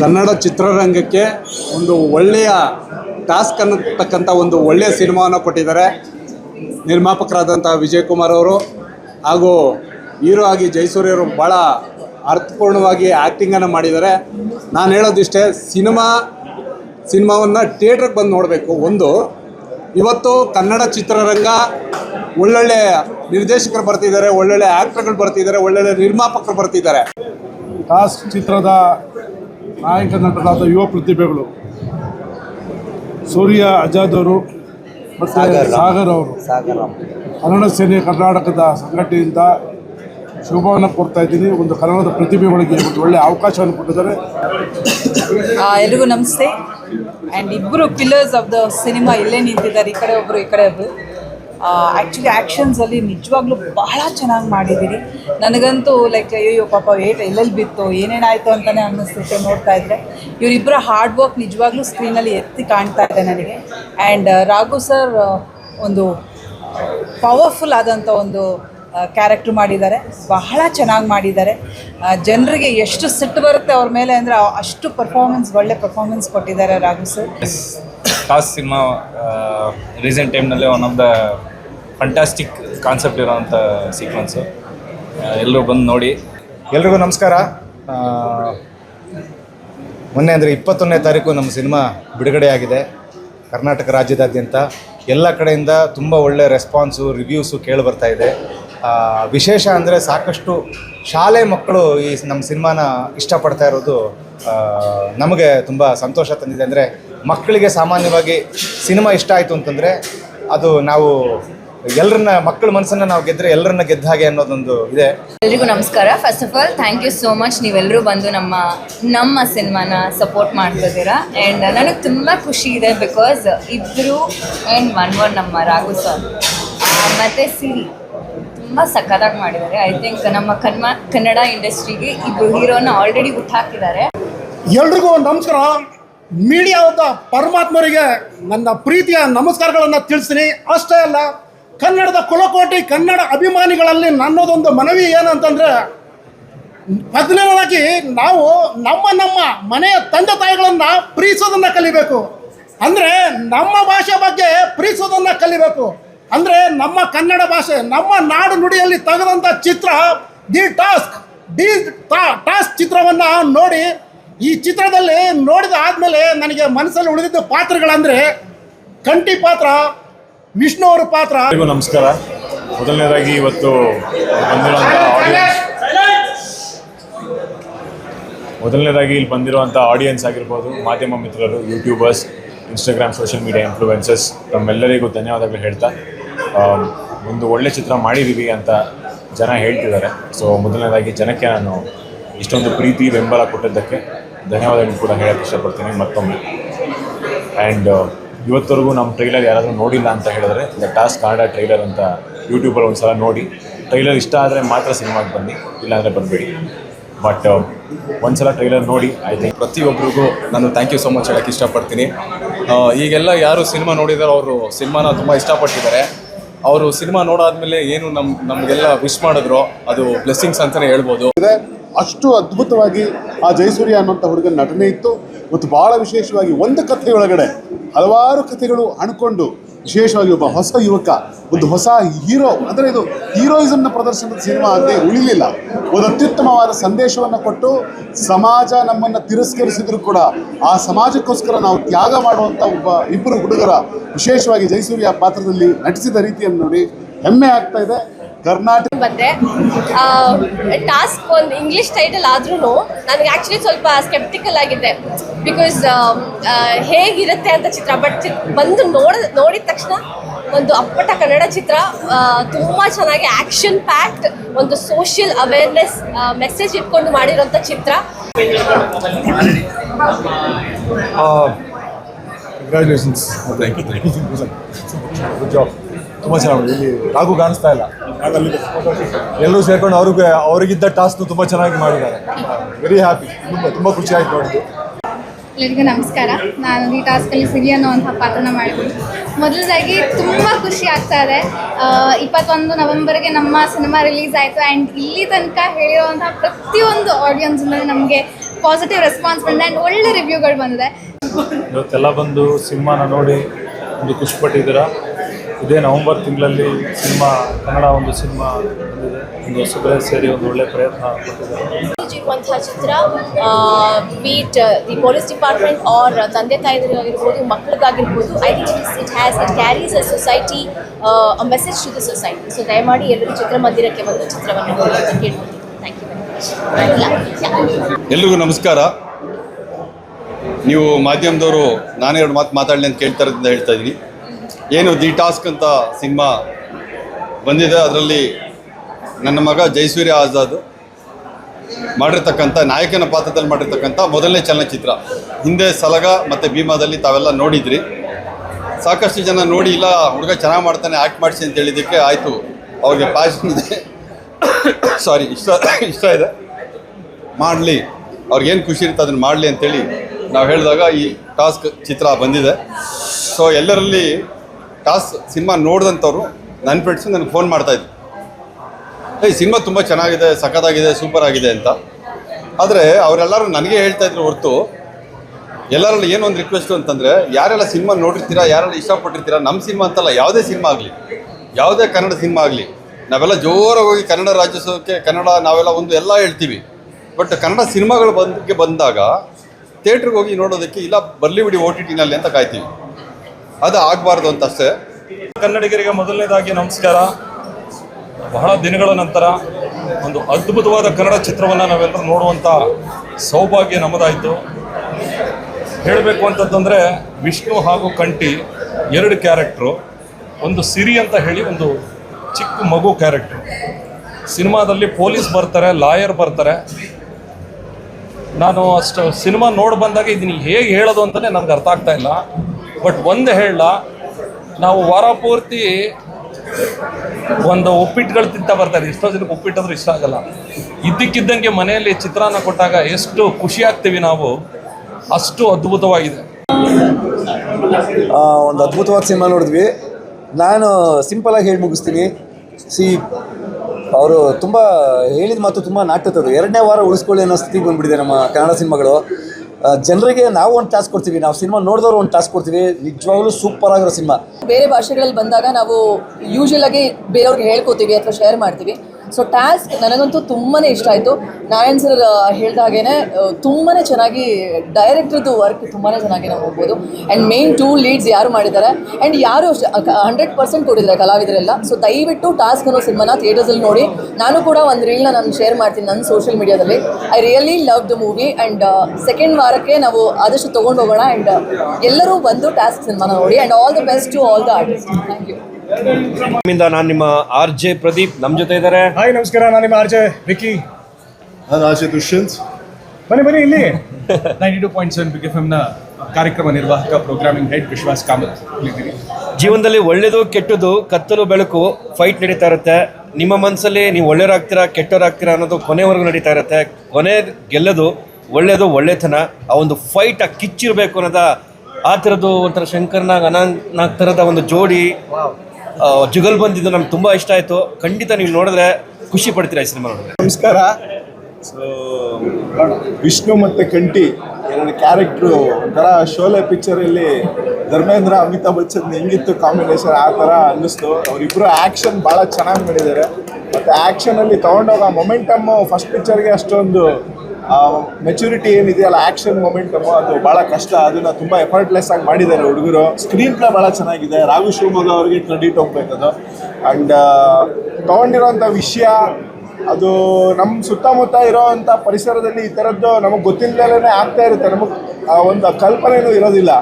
ಕನ್ನಡ ಚಿತ್ರರಂಗಕ್ಕೆ ಒಂದು ಒಳ್ಳೆಯ ಟಾಸ್ಕ್ ಅನ್ನತಕ್ಕಂಥ ಒಂದು ಒಳ್ಳೆಯ ಸಿನಿಮಾವನ್ನು ಕೊಟ್ಟಿದ್ದಾರೆ. ನಿರ್ಮಾಪಕರಾದಂಥ ವಿಜಯ್ ಕುಮಾರ್ ಅವರು ಹಾಗೂ ಹೀರೋ ಆಗಿ ಜಯಸೂರ್ಯರು ಭಾಳ ಅರ್ಥಪೂರ್ಣವಾಗಿ ಆ್ಯಕ್ಟಿಂಗನ್ನು ಮಾಡಿದ್ದಾರೆ. ನಾನು ಹೇಳೋದಿಷ್ಟೇ, ಸಿನಿಮಾ, ಸಿನಿಮಾವನ್ನು ಥಿಯೇಟ್ರಿಗೆ ಬಂದು ನೋಡಬೇಕು. ಒಂದು, ಇವತ್ತು ಕನ್ನಡ ಚಿತ್ರರಂಗ ಒಳ್ಳೊಳ್ಳೆ ನಿರ್ದೇಶಕರು ಬರ್ತಿದ್ದಾರೆ, ಒಳ್ಳೊಳ್ಳೆ ಆ್ಯಕ್ಟರ್ಗಳು ಬರ್ತಿದ್ದಾರೆ, ಒಳ್ಳೊಳ್ಳೆ ನಿರ್ಮಾಪಕರು ಬರ್ತಿದ್ದಾರೆ. ಟಾಸ್ಕ್ ಚಿತ್ರದ ನಾಯಕ ನಟರಾದ ಯುವ ಪ್ರತಿಭೆಗಳು ಸೂರ್ಯ ಅಜಾದ್ ಅವರು ಮತ್ತು ಸಾಗರ್ ಅವರು. ಕನ್ನಡ ಸೇನೆ ಕರ್ನಾಟಕದ ಸಂಘಟನೆಯಿಂದ ಶುಭವನ್ನು ಕೊಡ್ತಾ ಇದ್ದೀನಿ. ಒಂದು ಕನ್ನಡದ ಪ್ರತಿಭೆಗಳಿಗೆ ಒಂದು ಒಳ್ಳೆಯ ಅವಕಾಶವನ್ನು ಕೊಟ್ಟಿದ್ದಾರೆ. ಆ, ಎಲ್ರಿಗೂ ನಮಸ್ತೆ. ಆ್ಯಂಡ್ ಇಬ್ಬರು ಪಿಲ್ಲರ್ಸ್ ಆಫ್ ದ ಸಿನಿಮಾ ಇಲ್ಲೇ ನಿಂತಿದ್ದಾರೆ. ಈ ಕಡೆ ಒಬ್ಬರು ಈ ಕಡೆ ಒಬ್ಬರು ಆ್ಯಕ್ಚುಲಿ ಆ್ಯಕ್ಷನ್ಸಲ್ಲಿ ನಿಜವಾಗ್ಲೂ ಬಹಳ ಚೆನ್ನಾಗಿ ಮಾಡಿದ್ದೀರಿ ನನಗಂತೂ ಲೈಕ್ ಅಯ್ಯೋ ಪಾಪ, ಏಟ್ ಎಲ್ಲೆಲ್ಲಿ ಬಿತ್ತು, ಏನೇನಾಯಿತು ಅಂತಲೇ ಅನ್ನಿಸ್ತೈತೆ ನೋಡ್ತಾ ಇದ್ದರೆ ಇವರಿಬ್ಬರ ಹಾರ್ಡ್ ವರ್ಕ್ ನಿಜವಾಗ್ಲೂ ಸ್ಕ್ರೀನಲ್ಲಿ ಎತ್ತಿ ಕಾಣ್ತಾ ಇದೆ ನನಗೆ. ಆ್ಯಂಡ್ ರಾಘು ಸರ್ ಒಂದು ಪವರ್ಫುಲ್ ಆದಂಥ ಒಂದು ಕ್ಯಾರೆಕ್ಟ್ರ್ ಮಾಡಿದ್ದಾರೆ. ಬಹಳ ಚೆನ್ನಾಗಿ ಮಾಡಿದ್ದಾರೆ. ಜನರಿಗೆ ಎಷ್ಟು ಸಿಟ್ಟು ಬರುತ್ತೆ ಅವ್ರ ಮೇಲೆ ಅಂದರೆ ಅಷ್ಟು ಪರ್ಫಾರ್ಮೆನ್ಸ್ ಒಳ್ಳೆ ಪರ್ಫಾರ್ಮೆನ್ಸ್ ಕೊಟ್ಟಿದ್ದಾರೆ Raghu sir task cinema recent ಟೈಮ್ನಲ್ಲಿ one of the fantastic concept ಇರೋವಂಥ ಸೀಕ್ವೆನ್ಸು ಎಲ್ಲರೂ ಬಂದು ನೋಡಿ. ಎಲ್ರಿಗೂ ನಮಸ್ಕಾರ. ಮೊನ್ನೆ ಅಂದರೆ ಇಪ್ಪತ್ತೊಂದನೇ ತಾರೀಕು ನಮ್ಮ ಸಿನಿಮಾ ಬಿಡುಗಡೆಯಾಗಿದೆ. ಕರ್ನಾಟಕ ರಾಜ್ಯದಾದ್ಯಂತ ಎಲ್ಲ ಕಡೆಯಿಂದ ತುಂಬ ಒಳ್ಳೆ ರೆಸ್ಪಾನ್ಸು ರಿವ್ಯೂಸು ಕೇಳಿ ಬರ್ತಾ ಇದೆ. ವಿಶೇಷ ಅಂದರೆ ಸಾಕಷ್ಟು ಶಾಲೆ ಮಕ್ಕಳು ಈ ನಮ್ಮ ಸಿನಿಮಾನ ಇಷ್ಟಪಡ್ತಾ ಇರೋದು ನಮಗೆ ತುಂಬ ಸಂತೋಷ ತಂದಿದೆ. ಅಂದರೆ ಮಕ್ಕಳಿಗೆ ಸಾಮಾನ್ಯವಾಗಿ ಸಿನಿಮಾ ಇಷ್ಟ ಆಯಿತು ಅಂತಂದರೆ ಅದು ನಾವು ಎಲ್ಲರನ್ನ ಮಕ್ಕಳ ಮನಸ್ಸನ್ನ ನಾವು ಗೆದ್ದರೆ ಎಲ್ಲರನ್ನ ಗೆದ್ದ ಹಾಗೆ ಅನ್ನೋದೊಂದು ಇದೆ. ಎಲ್ರಿಗೂ ನಮಸ್ಕಾರ. First of all thank you so much ನೀವೆಲ್ಲರೂ ಬಂದು ನಮ್ಮ ನಮ್ಮ ಸಿನಿಮಾನ ಸಪೋರ್ಟ್ ಮಾಡ್ತಿದ್ದೀರಾ. ಆ್ಯಂಡ್ ನನಗೆ ತುಂಬ ಖುಷಿ ಇದೆ ಬಿಕಾಸ್ ಇಬ್ಬರು ಆ್ಯಂಡ್ ಒನ್ ಒನ್ ನಮ್ಮ ರಾಘು ಸರ್ ಮತ್ತು ಸಿರಿ ತುಂಬ ಸಖತ್ತಾಗಿ ಮಾಡಿದ್ದಾರೆ. ಐ ಥಿಂಕ್ ನಮ್ಮ ಕನ್ಮ ಕನ್ನಡ ಇಂಡಸ್ಟ್ರಿಗೆ ಇಬ್ಬರು ಹೀರೋನ ಆಲ್ರೆಡಿ ಹುಟ್ಟಾಕಿದ್ದಾರೆ ಎಲ್ರಿಗೂ ನಮಸ್ಕಾರ. ಮೀಡಿಯಾದ ಪರಮಾತ್ಮರಿಗೆ ನನ್ನ ಪ್ರೀತಿಯ ನಮಸ್ಕಾರಗಳನ್ನು ತಿಳಿಸ್ತೀನಿ. ಅಷ್ಟೇ ಅಲ್ಲ, ಕನ್ನಡದ ಕುಲಕೋಟಿ, ಕನ್ನಡ ಅಭಿಮಾನಿಗಳಲ್ಲಿ ನನ್ನದೊಂದು ಮನವಿ ಏನಂತಂದರೆ ಮೊದಲನೇದಾಗಿ ನಾವು ನಮ್ಮ ನಮ್ಮ ಮನೆಯ ತಂದೆ ತಾಯಿಗಳನ್ನು ಪ್ರೀತಿಸೋದನ್ನು ಕಲಿಬೇಕು. ಅಂದರೆ ನಮ್ಮ ಭಾಷೆ ಬಗ್ಗೆ ಪ್ರೀತಿಸೋದನ್ನು ಕಲಿಬೇಕು. ಅಂದರೆ ನಮ್ಮ ಕನ್ನಡ ಭಾಷೆ, ನಮ್ಮ ನಾಡು ನುಡಿಯಲ್ಲಿ ತೆಗೆದಂಥ ಚಿತ್ರ, ದಿ ಟಾಸ್ಕ್ ದಿ ಟಾಸ್ಕ್ ಚಿತ್ರವನ್ನು ನೋಡಿ ಈ ಚಿತ್ರದಲ್ಲಿ ನೋಡಿದ ಆದಮೇಲೆ ನನಗೆ ಮನಸ್ಸಲ್ಲಿ ಉಳಿದಿದ್ದ ಪಾತ್ರಗಳಂದರೆ ಕಂಠಿ ಪಾತ್ರ, ವಿಷ್ಣು ಅವರ ಪಾತ್ರ. ನಮಸ್ಕಾರ. ಮೊದಲನೇದಾಗಿ ಇವತ್ತು ಆಡಿಯನ್ಸ್ ಮೊದಲನೇದಾಗಿ ಇಲ್ಲಿ ಬಂದಿರುವಂಥ ಆಡಿಯನ್ಸ್ ಆಗಿರ್ಬೋದು ಮಾಧ್ಯಮ ಮಿತ್ರರು YouTubers Instagram social media influences ತಮ್ಮೆಲ್ಲರಿಗೂ ಧನ್ಯವಾದಗಳು ಹೇಳ್ತಾ ಒಂದು ಒಳ್ಳೆ ಚಿತ್ರ ಮಾಡಿದ್ದೀವಿ ಅಂತ ಜನ ಹೇಳ್ತಿದ್ದಾರೆ. ಸೊ ಮೊದಲನೇದಾಗಿ ಜನಕ್ಕೆ ನಾನು ಇಷ್ಟೊಂದು ಪ್ರೀತಿ, ಬೆಂಬಲ ಕೊಟ್ಟಿದ್ದಕ್ಕೆ ಧನ್ಯವಾದಗಳು ಕೂಡ ಹೇಳಕ್ಕೆ ಇಷ್ಟಪಡ್ತೀನಿ. ಮತ್ತೊಮ್ಮೆ. ಆ್ಯಂಡ್ ಇವತ್ತವರೆಗೂ ನಮ್ಮ ಟ್ರೈಲರ್ ಯಾರಾದರೂ ನೋಡಿಲ್ಲ ಅಂತ ಹೇಳಿದ್ರೆ ದ ಟಾಸ್ಕ್ ಕನ್ನಡ ಟ್ರೈಲರ್ ಅಂತ ಯೂಟ್ಯೂಬಲ್ಲಿ ಒಂದು ಸಲ ನೋಡಿ. ಟ್ರೈಲರ್ ಇಷ್ಟ ಆದರೆ ಮಾತ್ರ ಸಿನಿಮಾಗೆ ಬನ್ನಿ ಇಲ್ಲಾಂದರೆ ಬರಬೇಡಿ. ಬಟ್ ಒಂದು ಸಲ ಟ್ರೈಲರ್ ನೋಡಿ ಐ ಥಿಂಕ್ ಪ್ರತಿಯೊಬ್ಬರಿಗೂ ನಾನು ಥ್ಯಾಂಕ್ ಯು ಸೊ ಮಚ್ ಹೇಳಕ್ಕೆ ಇಷ್ಟಪಡ್ತೀನಿ. ಆ, ಈಗೆಲ್ಲ ಯಾರು ಸಿನಿಮಾ ನೋಡಿದಾರೋ ಅವರು ಸಿನಿಮಾನ ತುಂಬ ಇಷ್ಟಪಟ್ಟಿದ್ದಾರೆ. ಅವರು ಸಿನಿಮಾ ನೋಡಾದ್ಮೇಲೆ ಏನು ನಮ್ಮ ನಮಗೆಲ್ಲ ವಿಶ್ ಮಾಡಿದ್ರು ಅದು ಬ್ಲೆಸ್ಸಿಂಗ್ಸ್ ಅಂತಲೇ ಹೇಳ್ಬೋದು. ಅಷ್ಟು ಅದ್ಭುತವಾಗಿ ಆ ಜಯಸೂರ್ಯ ಅನ್ನೋಂಥ ಹುಡುಗನ ನಟನೆ ಇತ್ತು. ಮತ್ತು ಭಾಳ ವಿಶೇಷವಾಗಿ ಒಂದು ಕಥೆಯೊಳಗಡೆ ಹಲವಾರು ಕಥೆಗಳು ಅಣ್ಕೊಂಡು ವಿಶೇಷವಾಗಿ ಒಬ್ಬ ಹೊಸ ಯುವಕ, ಒಂದು ಹೊಸ ಹೀರೋ, ಅಂದರೆ ಇದು ಹೀರೋಯಿಸಮ್ನ ಪ್ರದರ್ಶನದ ಸಿನಿಮಾ ಅಂತ ಉಳಿಲಿಲ್ಲ. ಒಂದು ಅತ್ಯುತ್ತಮವಾದ ಸಂದೇಶವನ್ನು ಕೊಟ್ಟು ಸಮಾಜ ನಮ್ಮನ್ನು ತಿರಸ್ಕರಿಸಿದ್ರು ಕೂಡ ಆ ಸಮಾಜಕ್ಕೋಸ್ಕರ ನಾವು ತ್ಯಾಗ ಮಾಡುವಂಥ ಒಬ್ಬ ಇಬ್ಬರು ಹುಡುಗರ ವಿಶೇಷವಾಗಿ ಜಯಸೂರ್ಯ ಪಾತ್ರದಲ್ಲಿ ನಟಿಸಿದ ರೀತಿಯನ್ನು ನೋಡಿ ಹೆಮ್ಮೆ ಆಗ್ತಾ ಇದೆ. ಕರ್ನಾಟಕ ಬಂದೆ. ಟಾಸ್ಕ್ ಒಂದು ಇಂಗ್ಲಿಷ್ ಟೈಟಲ್ ಆದ್ರೂ ನನಗೆ ಆ್ಯಕ್ಚುಲಿ ಸ್ವಲ್ಪ ಸ್ಕೆಪ್ಟಿಕಲ್ ಆಗಿದೆ ಬಿಕಾಸ್ ಹೇಗಿರುತ್ತೆ ಅಂತ ಚಿತ್ರ ಬಟ್ ಬಂದು ನೋಡ ನೋಡಿದ ತಕ್ಷಣ ಒಂದು ಅಪ್ಪಟ ಕನ್ನಡ ಚಿತ್ರ ತುಂಬ ಚೆನ್ನಾಗಿ ಆ್ಯಕ್ಷನ್ ಪ್ಯಾಕ್ಟ್ ಒಂದು ಸೋಷಿಯಲ್ ಅವೇರ್ನೆಸ್ ಮೆಸೇಜ್ ಇಟ್ಕೊಂಡು ಮಾಡಿರೋಂಥ ಚಿತ್ರ. Congratulations thank you good job ತುಂಬ ಚೆನ್ನಾಗಿ ಇಲ್ಲಿ ರಾಘು ಕಾಣಿಸ್ತಾ ಇಲ್ಲ. ಎಲ್ಲರೂ ಸೇರ್ಕೊಂಡು ಅವ್ರಿಗೆ ಅವರಿಗಿದ್ದ ಟಾಸ್ಕ್ ತುಂಬ ಚೆನ್ನಾಗಿ ಮಾಡಿದ್ದಾರೆ. ವೆರಿ ಹ್ಯಾಪಿ ತುಂಬ ತುಂಬ ಖುಷಿ ಆಯ್ತು ನೋಡಿದ್ದು. ಎಲ್ಲರಿಗೂ ನಮಸ್ಕಾರ. ನಾನು ಈ ಟಾಸ್ಕಲ್ಲಿ ಸಿರಿ ಅನ್ನುವಂಥ ಪಾತ್ರನ ಮಾಡಿದ್ದೀನಿ. ಮೊದಲದಾಗಿ ತುಂಬ ಖುಷಿ ಆಗ್ತಾ ಇದೆ. ಆ, ಇಪ್ಪತ್ತೊಂದು ನವೆಂಬರ್ಗೆ ನಮ್ಮ ಸಿನಿಮಾ ರಿಲೀಸ್ ಆಯಿತು. ಆ್ಯಂಡ್ ಇಲ್ಲಿ ತನಕ ಹೇಳಿರುವಂಥ ಪ್ರತಿಯೊಂದು ಆಡಿಯನ್ಸ್ ಮೇಲೆ ನಮಗೆ ಪಾಸಿಟಿವ್ ರೆಸ್ಪಾನ್ಸ್ ಬಂದಿದೆ. ಆ್ಯಂಡ್ ಒಳ್ಳೆ ರಿವ್ಯೂಗಳು ಬಂದಿದೆ. ಇವತ್ತೆಲ್ಲ ಬಂದು ಸಿನಿಮಾನ ನೋಡಿ ಒಂದು ಖುಷಿಪಟ್ಟಿದ್ದೀರಾ ಇದೇ ನವಂಬರ್ ತಿಂಗಳಲ್ಲಿ ಸಿನಿಮಾ ಕನ್ನಡ ಒಂದು ಸಿನಿಮಾ ಬಂದಿದೆ. ಒಂದು ಹೊಸಬರೇ ಸೇರಿ ಒಂದು ಒಳ್ಳೆ ಪ್ರಯತ್ನ ಇರುವಂತಹ ಚಿತ್ರ beat the police department or ತಂದೆ ತಾಯಿಗಳಿಗಾಗಿರ್ಬೋದು ಮಕ್ಕಳಿಗಾಗಿರ್ಬೋದು I think it has it carries a society a message to the society so ದಯಮಾಡಿ ಎಲ್ಲರೂ ಚಿತ್ರಮಂದಿರಕ್ಕೆ ಬಂದು ಚಿತ್ರವನ್ನು ಥ್ಯಾಂಕ್ ಯು ಎಲ್ರಿಗೂ ನಮಸ್ಕಾರ. ನೀವು ಮಾಧ್ಯಮದವರು ನಾನೇ ಎರಡು ಮಾತು ಮಾತಾಡಲಿ ಅಂತ ಕೇಳ್ತಾ ಇರೋದ್ರಿಂದ ಹೇಳ್ತಾ ಇದ್ದೀನಿ. ಏನು ದಿ ಟಾಸ್ಕ್ ಅಂತ ಸಿನಿಮಾ ಬಂದಿದೆ. ಅದರಲ್ಲಿ ನನ್ನ ಮಗ ಜೈಸೂರ್ಯ ಆಜಾದ್ ಮಾಡಿರ್ತಕ್ಕಂಥ, ನಾಯಕನ ಪಾತ್ರದಲ್ಲಿ ಮಾಡಿರ್ತಕ್ಕಂಥ ಮೊದಲನೇ ಚಲನಚಿತ್ರ. ಹಿಂದೆ ಸಲಗ ಮತ್ತು ಭೀಮಾದಲ್ಲಿ ತಾವೆಲ್ಲ ನೋಡಿದ್ರಿ. ಸಾಕಷ್ಟು ಜನ ನೋಡಿ, ಇಲ್ಲ, ಹುಡುಗ ಚೆನ್ನಾಗಿ ಮಾಡ್ತಾನೆ ಆ್ಯಕ್ಟ್ ಮಾಡಿಸಿ ಅಂತ ಹೇಳಿದ್ದಕ್ಕೆ ಆಯಿತು, ಅವ್ರಿಗೆ ಪ್ಯಾಶನ್ ಇದೆ ಸಾರಿ ಇಷ್ಟ ಇಷ್ಟ ಇದೆ. ಮಾಡಲಿ ಅವ್ರಿಗೇನು ಖುಷಿ ಇರುತ್ತೆ ಅದನ್ನು ಮಾಡಲಿ ಅಂತೇಳಿ ನಾವು ಹೇಳಿದಾಗ ಈ ಟಾಸ್ಕ್ ಚಿತ್ರ ಬಂದಿದೆ. ಸೊ ಎಲ್ಲರಲ್ಲಿ ಟಾಸ್ಕ್ ಸಿನಿಮಾ ನೋಡಿದಂಥವ್ರು ನನ್ನ ಫ್ರೆಂಡ್ಸು ನನಗೆ ಫೋನ್ ಮಾಡ್ತಾಯಿದ್ರು ಏಯ್, ಸಿನಿಮಾ ತುಂಬ ಚೆನ್ನಾಗಿದೆ, ಸಖತ್ತಾಗಿದೆ ಸೂಪರ್ ಆಗಿದೆ ಅಂತ. ಆದರೆ ಅವರೆಲ್ಲರೂ ನನಗೆ ಹೇಳ್ತಾ ಇದ್ರು ಹೊರತು, ಎಲ್ಲರಲ್ಲಿ ಏನೊಂದು ರಿಕ್ವೆಸ್ಟು ಅಂತಂದರೆ, ಯಾರೆಲ್ಲ ಸಿನಿಮಾ ನೋಡಿರ್ತೀರಾ, ಯಾರೆಲ್ಲ ಇಷ್ಟಪಟ್ಟಿರ್ತೀರಾ ನಮ್ಮ ಸಿನಿಮಾ ಅಂತಲ್ಲ, ಯಾವುದೇ ಸಿನಿಮಾ ಆಗಲಿ, ಯಾವುದೇ ಕನ್ನಡ ಸಿನಿಮಾ ಆಗಲಿ, ನಾವೆಲ್ಲ ಜೋರಾಗಿ ಹೋಗಿ ಕನ್ನಡ ರಾಜ್ಯೋತ್ಸವಕ್ಕೆ, ಕನ್ನಡ ನಾವೆಲ್ಲ ಒಂದು ಎಲ್ಲ ಹೇಳ್ತೀವಿ. ಬಟ್ ಕನ್ನಡ ಸಿನಿಮಾಗಳು ಬಂದಕ್ಕೆ ಬಂದಾಗ ಥಿಯೇಟ್ರಿಗೆ ಹೋಗಿ ನೋಡೋದಕ್ಕೆ, ಇಲ್ಲ ಬರ್ಲಿ ಬಿಡಿ ಓ ಟಿ ಟಿನಲ್ಲಿ ಅಂತ ಕಾಯ್ತೀವಿ. ಅದು ಆಗಬಾರ್ದು ಅಂತ ಅಷ್ಟೇ. ಕನ್ನಡಿಗರಿಗೆ ಮೊದಲನೇದಾಗಿ ನಮಸ್ಕಾರ. ಬಹಳ ದಿನಗಳ ನಂತರ ಒಂದು ಅದ್ಭುತವಾದ ಕನ್ನಡ ಚಿತ್ರವನ್ನು ನಾವೆಲ್ಲರೂ ನೋಡುವಂಥ ಸೌಭಾಗ್ಯ ನಮ್ಮದಾಯಿತು. ಹೇಳಬೇಕು ಅಂತಂತಂದರೆ ವಿಷ್ಣು ಹಾಗೂ ಕಂಠಿ ಎರಡು ಕ್ಯಾರೆಕ್ಟ್ರು. ಒಂದು ಸಿರಿ ಅಂತ ಹೇಳಿ ಒಂದು ಚಿಕ್ಕ ಮಗು ಕ್ಯಾರೆಕ್ಟ್ರು. ಸಿನಿಮಾದಲ್ಲಿ ಪೊಲೀಸ್ ಬರ್ತಾರೆ, ಲಾಯರ್ ಬರ್ತಾರೆ. ನಾನು ಅಷ್ಟು ಸಿನಿಮಾ ನೋಡಿ ಬಂದಾಗ ಇದನ್ನು ಹೇಗೆ ಹೇಳೋದು ಅಂತಲೇ ನನಗೆ ಅರ್ಥ ಆಗ್ತಾ ಇಲ್ಲ. ಬಟ್ ಒಂದು ಹೇಳ, ನಾವು ವಾರ ಪೂರ್ತಿ ಒಂದು ಉಪ್ಪಿಟ್ಟುಗಳು ತಿಂತ ಬರ್ತಾರೆ ಎಷ್ಟೋ ಜನಕ್ಕೆ ಉಪ್ಪಿಟ್ಟಂದ್ರೆ ಇಷ್ಟ ಆಗಲ್ಲ. ಇದ್ದಕ್ಕಿದ್ದಂಗೆ ಮನೆಯಲ್ಲಿ ಚಿತ್ರಾನ್ನ ಕೊಟ್ಟಾಗ ಎಷ್ಟು ಖುಷಿ ಆಗ್ತೀವಿ ನಾವು. ಅಷ್ಟು ಅದ್ಭುತವಾಗಿದೆ. ಒಂದು ಅದ್ಭುತವಾದ ಸಿನಿಮಾ ನೋಡಿದ್ವಿ. ನಾನು ಸಿಂಪಲಾಗಿ ಹೇಳಿ ಮುಗಿಸ್ತೀನಿ. ಸಿ, ಅವರು ತುಂಬ ಹೇಳಿದ ಮಾತು ತುಂಬ ನಾಟುತ್ತದೆ ಎರಡನೇ ವಾರ ಉಳಿಸ್ಕೊಳ್ಳಿ ಅನ್ನೋ ಸ್ಥಿತಿಗೆ ಬಂದ್ಬಿಟ್ಟಿದೆ ನಮ್ಮ ಕನ್ನಡ ಸಿನಿಮಾಗಳು. ಜನರಿಗೆ ನಾವು ಒಂದು ಟಾಸ್ಕ್ ಕೊಡ್ತೀವಿ. ನಾವು ಸಿನಿಮಾ ನೋಡಿದವ್ರು ಒಂದು ಟಾಸ್ಕ್ ಕೊಡ್ತೀವಿ. ನಿಜವಾಗ್ಲೂ ಸೂಪರ್ ಆಗಿರೋ ಸಿನಿಮಾ ಬೇರೆ ಭಾಷೆಗಳಲ್ಲಿ ಬಂದಾಗ ನಾವು ಯೂಶುವಲ್ ಆಗಿ ಬೇರೆಯವ್ರಿಗೆ ಹೇಳ್ಕೊತೀವಿ ಅಥವಾ ಶೇರ್ ಮಾಡ್ತೀವಿ. ಸೊ ಟಾಸ್ಕ್ ನನಗಂತೂ ತುಂಬಾ ಇಷ್ಟ ಆಯಿತು. ನಾರಾಯಣ್ ಸರ್ ಹೇಳ್ದ ಹಾಗೇನೆ ತುಂಬಾ ಚೆನ್ನಾಗಿ ಡೈರೆಕ್ಟ್ರದ್ದು ವರ್ಕ್ ತುಂಬಾ ಚೆನ್ನಾಗಿ ನಾವು ಹೋಗ್ಬೋದು. ಆ್ಯಂಡ್ ಮೇನ್ ಟೂ ಲೀಡ್ಸ್ ಯಾರು ಮಾಡಿದ್ದಾರೆ? ಆ್ಯಂಡ್ ಯಾರು ಹಂಡ್ರೆಡ್ ಪರ್ಸೆಂಟ್ ಕೊಟ್ಟಿದ್ದಾರೆ ಕಲಾವಿದರೆಲ್ಲ. ಸೊ ದಯವಿಟ್ಟು ಟಾಸ್ಕ್ ಅನ್ನೋ ಸಿನಿಮಾನ ಥಿಯೇಟರ್ಸಲ್ಲಿ ನೋಡಿ. ನಾನು ಕೂಡ ಒಂದು ರೀಲ್ನ ನಾನು ಶೇರ್ ಮಾಡ್ತೀನಿ ನನ್ನ ಸೋಷಿಯಲ್ ಮೀಡಿಯಾದಲ್ಲಿ I really love the movie and second ವಾರಕ್ಕೆ ನಾವು ಆದಷ್ಟು ತೊಗೊಂಡು ಹೋಗೋಣ. ಆ್ಯಂಡ್ ಎಲ್ಲರೂ ಬಂದು ಟಾಸ್ಕ್ ಸಿನಿಮಾನ ನೋಡಿ. And all the best to all the artist thank you ಇಂದ ನಾನು ನಿಮ್ಮ ಆರ್ ಜೆ ಪ್ರದೀಪ್ ನಮ್ಮ ಜೊತೆ ಇದ್ದಾರೆ ಹಾಯ್ ನಮಸ್ಕಾರ ನಾನು ನಿಮ್ಮ ಆರ್ ಜೆ ವಿಕಿ ನಾನು ಜೆ ದುಷ್ಯಂತ್. ಬನ್ನಿ ಬನ್ನಿ ಇಲ್ಲಿ. Ninety two point seven big F ಎಮ್ನ ಕಾರ್ಯಕ್ರಮ ನಿರ್ವಾಹಕ ಪ್ರೋಗ್ರಾಮಿಂಗ್ ಹೆಡ್ ವಿಶ್ವಾಸ್ ಕಾಮತ್ ಇಲ್ಲಿದ್ದೀನಿ ಜೀವನದಲ್ಲಿ ಒಳ್ಳೇದು ಕೆಟ್ಟದ್ದು ಕತ್ತಲು ಬೆಳಕು ಫೈಟ್ ನಡೀತಾ ಇರುತ್ತೆ. ನಿಮ್ಮ ಮನಸ್ಸಲ್ಲಿ ನೀವು ಒಳ್ಳೆಯರಾಗ್ತೀರಾ ಕೆಟ್ಟವರಾಗ್ತೀರಾ ಅನ್ನೋದು ಕೊನೆವರೆಗೂ ನಡೀತಾ ಇರುತ್ತೆ. ಕೊನೆ ಗೆಲ್ಲೋದು ಒಳ್ಳೆಯದು ಒಳ್ಳೆತನ. ಆ ಒಂದು ಫೈಟ್ ಆ ಕಿಚ್ಚಿರಬೇಕು ಅನ್ನೋದ ಆ ಥರದ್ದು ಒಂಥರ ಶಂಕರ್ನಾಗ್ ಅನಂತ್ ಥರದ ಒಂದು ಜೋಡಿ. ಜುಗಲ್ ಬಂದಿದ್ದು ನಮ್ಗೆ ತುಂಬ ಇಷ್ಟ ಆಯಿತು. ಖಂಡಿತ ನೀವು ನೋಡಿದ್ರೆ ಖುಷಿ ಪಡ್ತೀರಾ ಈ ಸಿನಿಮಾ ನೋಡಿದ್ರೆ. ನಮಸ್ಕಾರ. ಸೊ ವಿಷ್ಣು ಮತ್ತು ಕಂಠಿ ಎರಡು ಕ್ಯಾರೆಕ್ಟ್ರು ಒಂಥರ ಶೋಲೆ ಪಿಕ್ಚರಲ್ಲಿ ಧರ್ಮೇಂದ್ರ ಅಮಿತಾಬ್ ಬಚ್ಚನ್ ಹೆಂಗಿತ್ತು ಕಾಂಬಿನೇಷನ್ ಆ ಥರ ಅನ್ನಿಸ್ತು. ಅವರಿಬ್ಬರು ಆ್ಯಕ್ಷನ್ ಭಾಳ ಚೆನ್ನಾಗಿ ಮಾಡಿದ್ದಾರೆ. ಮತ್ತು ಆ್ಯಕ್ಷನಲ್ಲಿ ತೊಗೊಂಡೋಗ ಮೊಮೆಂಟಮ್ಮು ಫಸ್ಟ್ ಪಿಕ್ಚರ್ಗೆ ಅಷ್ಟೊಂದು ಮೆಚುರಿಟಿ ಏನಿದೆಯಲ್ಲ ಆ್ಯಕ್ಷನ್ ಮೊಮೆಂಟ್ ಅದು ಭಾಳ ಕಷ್ಟ. ಅದನ್ನು ತುಂಬ ಎಫರ್ಟ್ಲೆಸ್ ಆಗಿ ಮಾಡಿದ್ದಾರೆ ಹುಡುಗರು. ಸ್ಕ್ರೀನ್ ಪ್ಲೇ ಭಾಳ ಚೆನ್ನಾಗಿದೆ. ರಾಘು ಶಿವಮೊಗ್ಗ ಅವರಿಗೆ ಕ್ರೆಡಿಟ್ ಹೋಗ್ಬೇಕದು. ಆ್ಯಂಡ್ ತೊಗೊಂಡಿರೋಂಥ ವಿಷಯ, ಅದು ನಮ್ಮ ಸುತ್ತಮುತ್ತ ಇರೋವಂಥ ಪರಿಸರದಲ್ಲಿ ಈ ಥರದ್ದು ನಮಗೆ ಗೊತ್ತಿಲ್ಲದೇ ಆಗ್ತಾ ಇರುತ್ತೆ. ನಮಗೆ ಒಂದು ಕಲ್ಪನೆಯೂ ಇರೋದಿಲ್ಲ.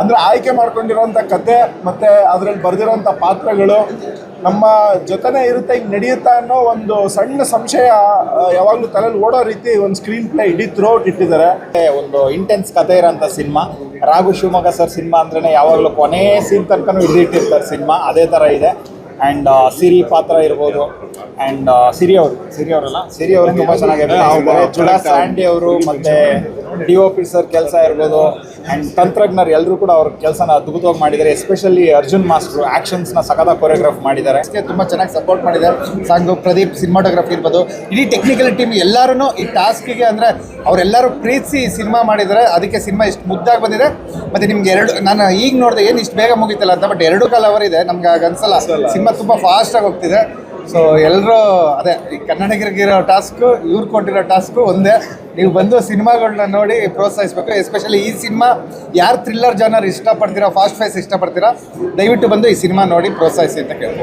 ಅಂದರೆ ಆಯ್ಕೆ ಮಾಡ್ಕೊಂಡಿರೋಂಥ ಕತೆ ಮತ್ತು ಅದರಲ್ಲಿ ಬರೆದಿರೋಂಥ ಪಾತ್ರಗಳು ನಮ್ಮ ಜೊತೆನೇ ಇರುತ್ತೆ ಹಿಂಗೆ ನಡೆಯುತ್ತಾ ಅನ್ನೋ ಒಂದು ಸಣ್ಣ ಸಂಶಯ ಯಾವಾಗಲೂ ತಲೆಯಲ್ಲಿ ಓಡೋ ರೀತಿ ಒಂದು ಸ್ಕ್ರೀನ್ ಪ್ಲೇ ಇಡೀ ಥ್ರೋಟ್ ಇಟ್ಟಿದ್ದಾರೆ. ಒಂದು ಇಂಟೆನ್ಸ್ ಕತೆ ಇರೋಂಥ cinema. Raghu Shivamogga sir cinema ಅಂದ್ರೆ ಯಾವಾಗಲೂ ಕೊನೆ ಸೀನ್ ತನಕನೂ ಹಿಡಿದಿಟ್ಟಿರ್ತಾರೆ ಸಿನಿಮಾ. ಅದೇ ಥರ ಇದೆ. ಆ್ಯಂಡ್ ಸಿರಿ ಪಾತ್ರ ಇರ್ಬೋದು. ಆ್ಯಂಡ್ ಸಿರಿ ಅವರು ಸಿರಿ ಅವರಲ್ಲ ಸಿರಿ ಅವರು ತುಂಬ ಚೆನ್ನಾಗಿದೆ ಜುಡಾ ಸ್ಯಾಂಡಿ ಅವರು ಮತ್ತು ಡಿ ಒ ಪಿ ಸರ್ ಕೆಲಸ ಇರ್ಬೋದು ಆ್ಯಂಡ್ ತಂತ್ರಜ್ಞರು ಎಲ್ಲರೂ ಕೂಡ ಅವ್ರ ಕೆಲಸನ ಅದ್ಭುತವಾಗಿ ಮಾಡಿದ್ದಾರೆ. ಎಸ್ಪೆಷಲಿ ಅರ್ಜುನ್ ಮಾಸ್ಟ್ರು ಆ್ಯಕ್ಷನ್ಸ್ನ ಸಕದ ಕೊರಿಯೋಗ್ರಾಫ್ ಮಾಡಿದ್ದಾರೆ. ತುಂಬ ಚೆನ್ನಾಗಿ ಸಪೋರ್ಟ್ ಮಾಡಿದ್ದಾರೆ. ಸಾಂಗು ಪ್ರದೀಪ್ ಸಿನಿಮಾಟೋಗ್ರಫಿ ಇರ್ಬೋದು. ಇಡೀ ಟೆಕ್ನಿಕಲ್ ಟೀಮ್ ಎಲ್ಲರೂ ಈ ಟಾಸ್ಕಿಗೆ ಅಂದರೆ ಅವರೆಲ್ಲರೂ ಪ್ರೀತಿಸಿ ಸಿನಿಮಾ ಮಾಡಿದ್ದಾರೆ. ಅದಕ್ಕೆ ಸಿನಿಮಾ ಇಷ್ಟು ಮುದ್ದಾಗಿ ಬಂದಿದೆ. ಮತ್ತು ನಿಮ್ಗೆ ಎರಡು ನಾನು ಈಗ ನೋಡಿದೆ ಏನು ಇಷ್ಟು ಬೇಗ ಮುಗಿತಲ್ಲ ಅಂತ ಬಟ್ ಎರಡು ಕಾಲ ಅವರ್ ಇದೆ. ನಮ್ಗೆ ಆಗ ಅನ್ಸಲ್ಲ. ಸಿನಿಮಾ ತುಂಬ ಫಾಸ್ಟಾಗಿ ಹೋಗ್ತಿದೆ. ಸೊ ಎಲ್ಲರೂ ಅದೇ, ಈ ಕನ್ನಡಿಗರಿಗಿರೋ ಟಾಸ್ಕು, ಇವ್ರು ಕೊಟ್ಟಿರೋ ಟಾಸ್ಕು ಒಂದೇ. ನೀವು ಬಂದು ಸಿನಿಮಾಗಳನ್ನ ನೋಡಿ ಪ್ರೋತ್ಸಾಹಿಸಬೇಕು. ಎಸ್ಪೆಷಲಿ ಈ ಸಿನಿಮಾ ಯಾರು ಥ್ರಿಲ್ಲರ್ ಜನರ್ ಇಷ್ಟಪಡ್ತೀರಾ ಫಾಸ್ಟ್ ಫೈಸ್ ಇಷ್ಟಪಡ್ತೀರಾ, ದಯವಿಟ್ಟು ಬಂದು ಈ ಸಿನಿಮಾ ನೋಡಿ ಪ್ರೋತ್ಸಾಹಿಸಿ ಅಂತ ಕೇಳ್ತೀನಿ.